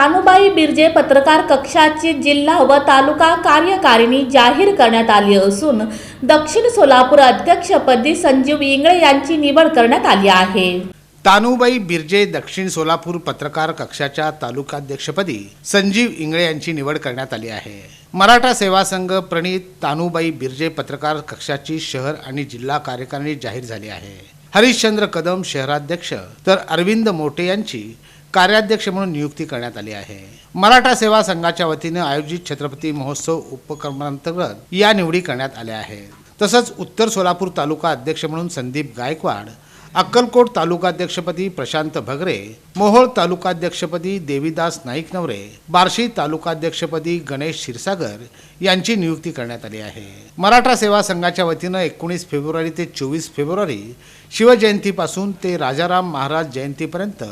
तानुबाई बिर्जे पत्रकार कक्षाची जिल्हा व तालुका कार्यकारिणी जाहीर करण्यात आली असून दक्षिण सोलापूर अध्यक्षपदी संजीव इंगळे यांची निवड करण्यात आली आहे. तानुबाई बिर्जे दक्षिण सोलापूर पत्रकार कक्षाच्या तालुकाध्यक्षपदी संजीव इंगळे यांची निवड करण्यात आली आहे. मराठा सेवा संघ प्रणीत तानुबाई बिर्जे पत्रकार कक्षाची शहर आणि जिल्हा कार्यकारिणी जाहीर झाली आहे. हरिश्चंद्र कदम शहराध्यक्ष तर अरविंद मोटे यांची कार्याध्यक्ष म्हणून नियुक्ती करण्यात आली आहे. मराठा सेवा संघाच्या वतीनं आयोजित छत्रपती महोत्सव उपक्रमांतर्गत या निवडी करण्यात आल्या आहेत. तसंच उत्तर सोलापूर तालुका अध्यक्ष म्हणून संदीप गायकवाड अक्कलकोट तालुकाध्यक्षपदी प्रशांत भगरे मोहोळ तालुकाध्यक्षपदी देवीदास नाईक नवरे बार्शी तालुकाध्यक्षपदी गणेश क्षीरसागर यांची नियुक्ती करण्यात आली आहे. मराठा सेवा संघाच्या वतीनं एकोणीस फेब्रुवारी ते चोवीस फेब्रुवारी शिवजयंतीपासून ते राजाराम महाराज जयंतीपर्यंत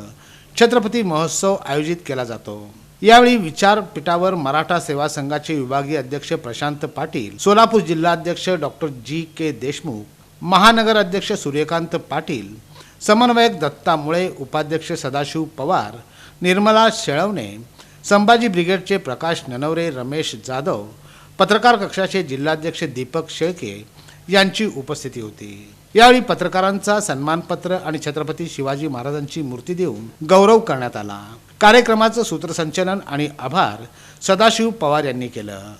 छत्रपती महोत्सव आयोजित केला जातो. यावेळी विचारपीठावर मराठा सेवा संघाचे विभागीय अध्यक्ष प्रशांत पाटील सोलापूर जिल्हाध्यक्ष डॉक्टर जी के देशमुख महानगर अध्यक्ष सूर्यकांत पाटील समन्वयक दत्ता मुळे उपाध्यक्ष सदाशिव पवार निर्मला शेळवणे संभाजी ब्रिगेडचे प्रकाश ननवरे रमेश जाधव पत्रकार कक्षाचे जिल्हाध्यक्ष दीपक शेळके यांची उपस्थिती होती. यावेळी पत्रकारांचा सन्मानपत्र आणि छत्रपती शिवाजी महाराजांची मूर्ती देऊन गौरव करण्यात आला. कार्यक्रमाचं सूत्रसंचलन आणि आभार सदाशिव पवार यांनी केलं.